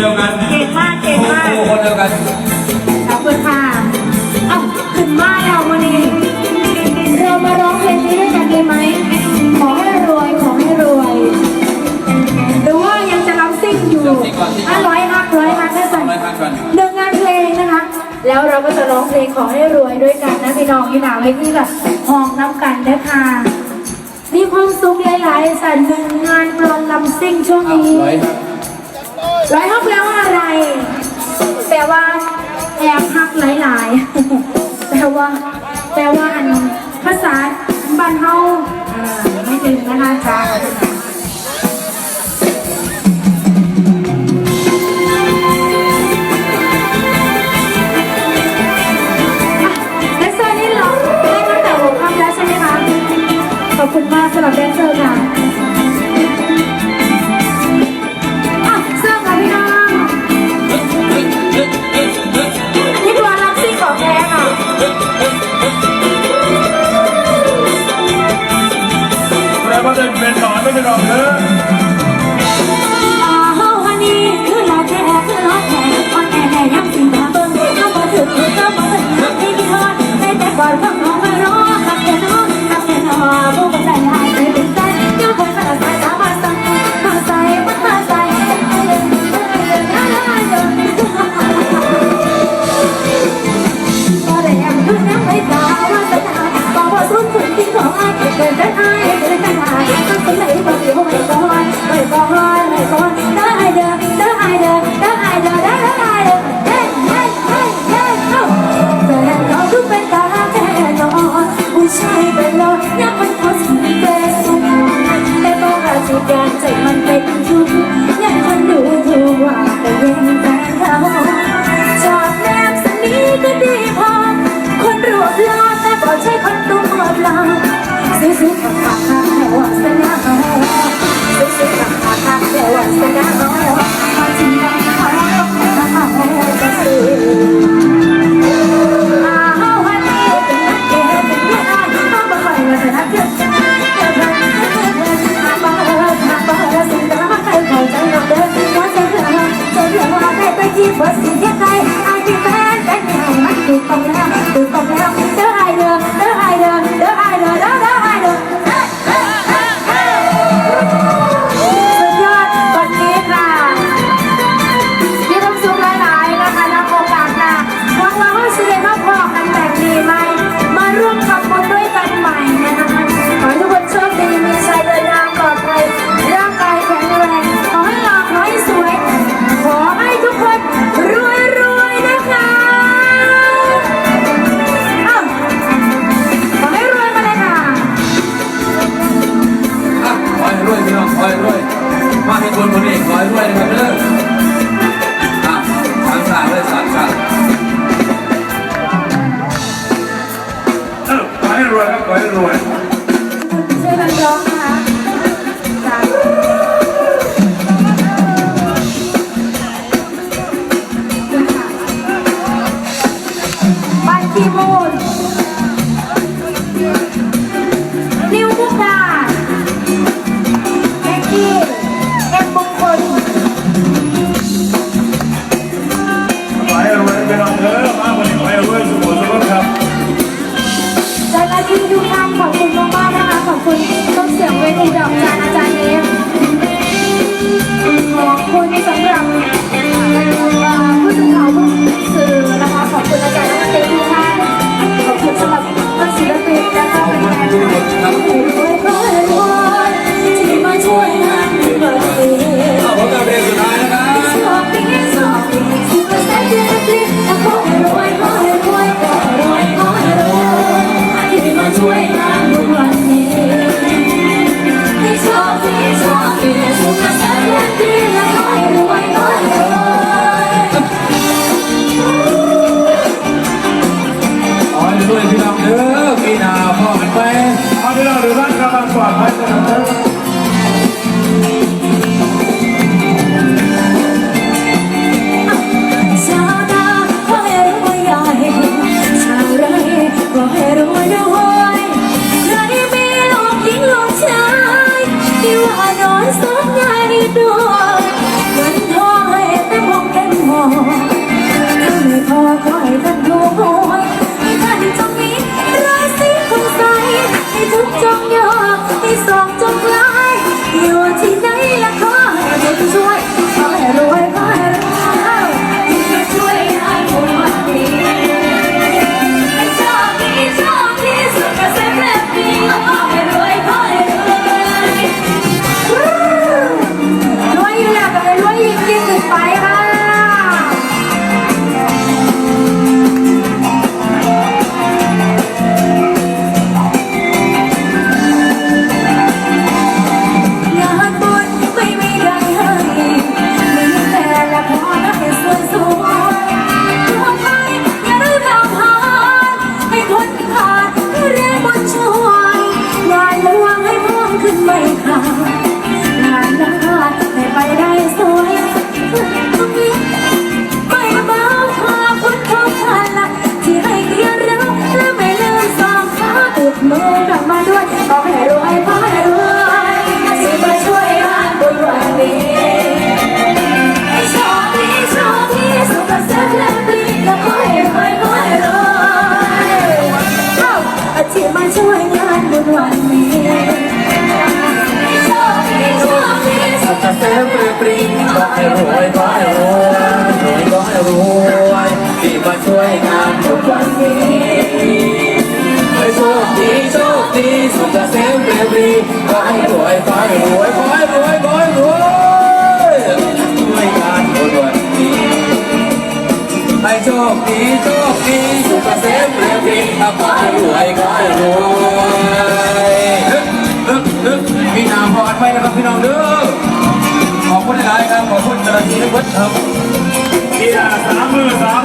เดียวกันเก่งมากเก่งมาก ครูคนเดียวกัน ขอบคุณค่ะเอ้าถึงบ้านเราวันนี้ เรามาร้องเพลงนี้ด้วยกันดีไหม ขอให้รวย ขอให้รวย หรือว่ายังจะรับซิ่งอยู่ซิงก่อนสิ ห้าร้อยห้าร้อยห้าร้อยสั่นไม่นกันเดินงานเพลงนะคะ แล้วเราก็จะร้องเพลงขอให้รวยด้วยกันนะพี่น้องพี่สาวให้ที่แบบห้องน้ำกันนะคะมีความสุขหลายๆ สันหนึ่งงานปลนลำซิ่งช่วงนี้ ร้อยห้อแปลว่าอะไร แปลว่าแอบพักหลายๆ แปลว่า แปลว่าอันภาษาบ้านเฮาไม่ถึงนะคะ คอยห้รวยมาให้คนคนนี้คอยห้รวยนะครับเด้ออ่สามสามเลยสามสามขอให้รวยครับขอใรวย ขึ้นไม่ขาด ให้รวยขอให้รวยรวยขอให้รวยที่มาช่วยงานทุกวันนี้ให้โชคดีโชคดีสุขเกษมปรีปรีขอให้รวยขอให้รวยขอให้รวยขอให้รวยช่วยงานทุกวันนี้ให้โชคดีโชคดีสุขเกษมปรีปรีขอให้รวยขอให้รวยฮึบฮึบฮึบมีนามพอดไว้นะครับพี่น้องเด้อ ขอบคุณหลายครับขอบคุณเจ้าหน้าที่ทุกคนครับปีหน้าสามมือสาม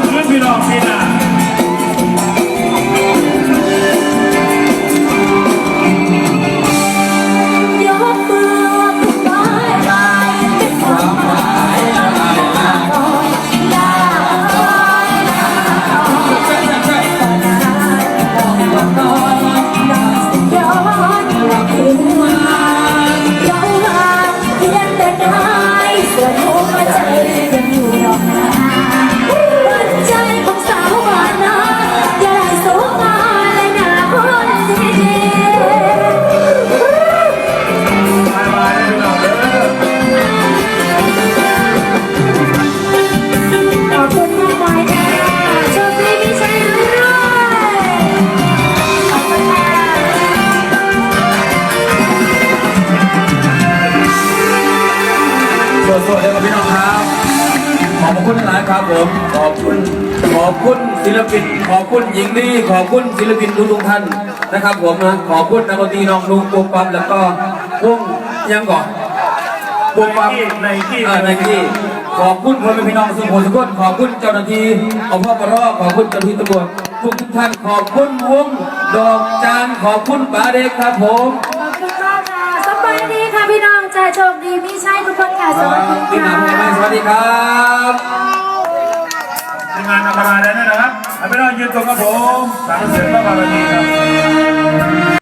คุณหลายครับผมขอบคุณขอบคุณศิลปิน ขอบคุณหญิงดีขอบคุณศิลปินทุกทุกๆท่านนะครับผมนะขอบคุณนักดนตรีน้องลุงปุ๊บปั๊บแล้วก็วงยังก่อนปุ๊บปั๊บในที่เออในที่ขอบคุณพ่อแม่พี่น้องสุโขทัยทุกคนขอบคุณเจ้าหน้าที่อพปรขอบคุณเจ้าหน้าที่ตำรวจทุกทุกท่านขอบคุณวงดอกจานขอบคุณป๋าเด็กครับผมขอบคุณมากค่ะสบายดีค่ะพี่น้องจ้าโชคดีมีชัยทุกคนค่ะสวัสดีพี่หค่ะนำให้สวัสดีครับ ทีมงานธรรมดาได้นะครับไม่ต้องยืนตรงกับผมสามเสร็จพระบารมีครับ